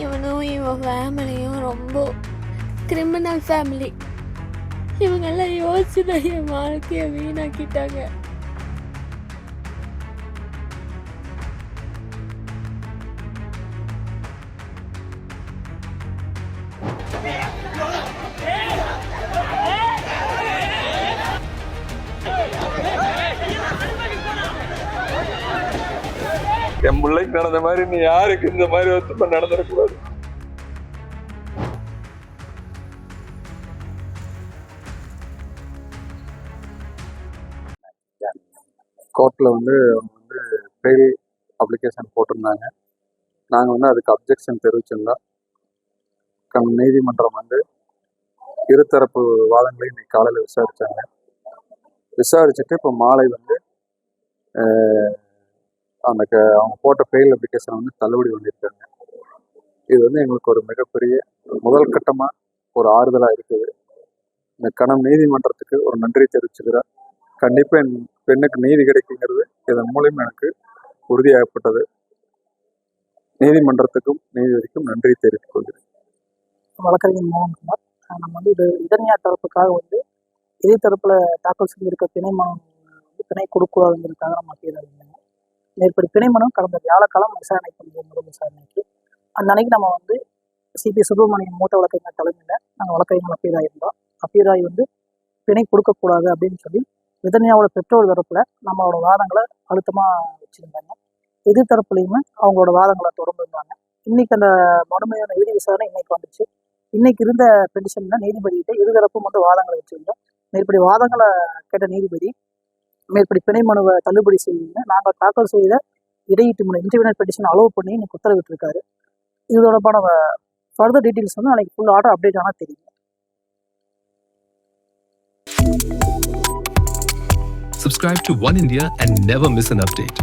இவனும் இவன் ஃபேமிலியும் ரொம்ப கிரிமினல் ஃபேமிலி இவங்கெல்லாம் யோசிச்சு தான் என் வாழ்க்கையை வீணாக்கிட்டாங்க. என் பிள்ளைக்கு நடந்த மாதிரி நீ யாருக்கு இந்த மாதிரி ஒத்துமை நடந்துடக்கூடாது கோர்ட்டில் வந்து அவங்க வந்து பெயில் அப்ளிகேஷன் போட்டிருந்தாங்க. நாங்கள் வந்து அதுக்கு அப்ஜெக்ஷன் தெரிவிச்சிருந்தோம் கம் நீதிமன்றம் வந்து இருதரப்பு வாதங்களையும் இன்னைக்கு காலையில் விசாரிச்சாங்க. விசாரிச்சுட்டு இப்போ மாலை வந்து அந்த க அவங்க போட்ட ஃபெயில் அப்ளிகேஷன் வந்து தள்ளுபடி பண்ணியிருக்காங்க இது வந்து எங்களுக்கு ஒரு மிகப்பெரிய முதல் கட்டமாக ஒரு ஆறுதலாக இருக்குது. இந்த கணம் நீதிமன்றத்துக்கு ஒரு நன்றி தெரிவிச்சுக்கிறேன். கண்டிப்பாக என் பெண்ணுக்கு நீதி கிடைக்குங்கிறது இதன் மூலியம் எனக்கு உறுதியாகப்பட்டது. நீதிமன்றத்துக்கும் நீதிபதிக்கும் நன்றி தெரிவித்துக் கொள்கிறேன். வழக்கறிஞர் மோகன்குமார் நம்ம வந்து இது இதன்யா தரப்புக்காக வந்து இதே தரப்பில் தாக்கல் செஞ்சிருக்க பிணை மனம் வந்து பிணை கொடுக்கூடாதுங்கிறதுக்காக நம்ம அப்பீல் அறிவிங்க மேற்படி பிணைமனம் கடந்த வியாழக்காலம் விசாரணைக்கு வந்து முதல் விசாரணைக்கு அந்த அன்னைக்கு நம்ம வந்து சிபி சுப்பிரமணியன் மூத்த வழக்கறிஞர் தலைமையில் நாங்கள் வழக்கறிஞர் அப்பீராய் இருந்தோம். அப்பீராய் வந்து பிணை கொடுக்கக்கூடாது அப்படின்னு சொல்லி விதன்யாவோட பெற்றோர் தரப்புல நம்மளோட வாதங்களை அழுத்தமாக வச்சிருந்தாங்க. எதிர் தரப்புலையுமே அவங்களோட வாதங்களை தொடர்ந்து இருந்தாங்க. இன்னைக்கு அந்த மனுமையான இறுதி விசாரணை இன்னைக்கு வந்துச்சு. இன்னைக்கு இருந்த பெட்டிஷன்ல நீதிபதிகிட்ட இருதரப்பும் வந்து வாதங்களை வச்சிருந்தோம். மேற்படி வாதங்களை கேட்ட நீதிபதி மேற்படி பிணை மனுவை தள்ளுபடி செய்யுங்க நாங்கள் தாக்கல் செய்த இடையீட்டு மனு இன்டர்வியூனர் பெட்டிஷன் அலோவ் பண்ணி இன்னைக்கு உத்தரவிட்டிருக்காரு இது தொடர்பான ஃபர்தர் டீட்டெயில்ஸ் வந்து நாளைக்கு ஃபுல் ஆர்டர் அப்டேட் ஆனால் தெரியும் Subscribe to One India and never miss an update.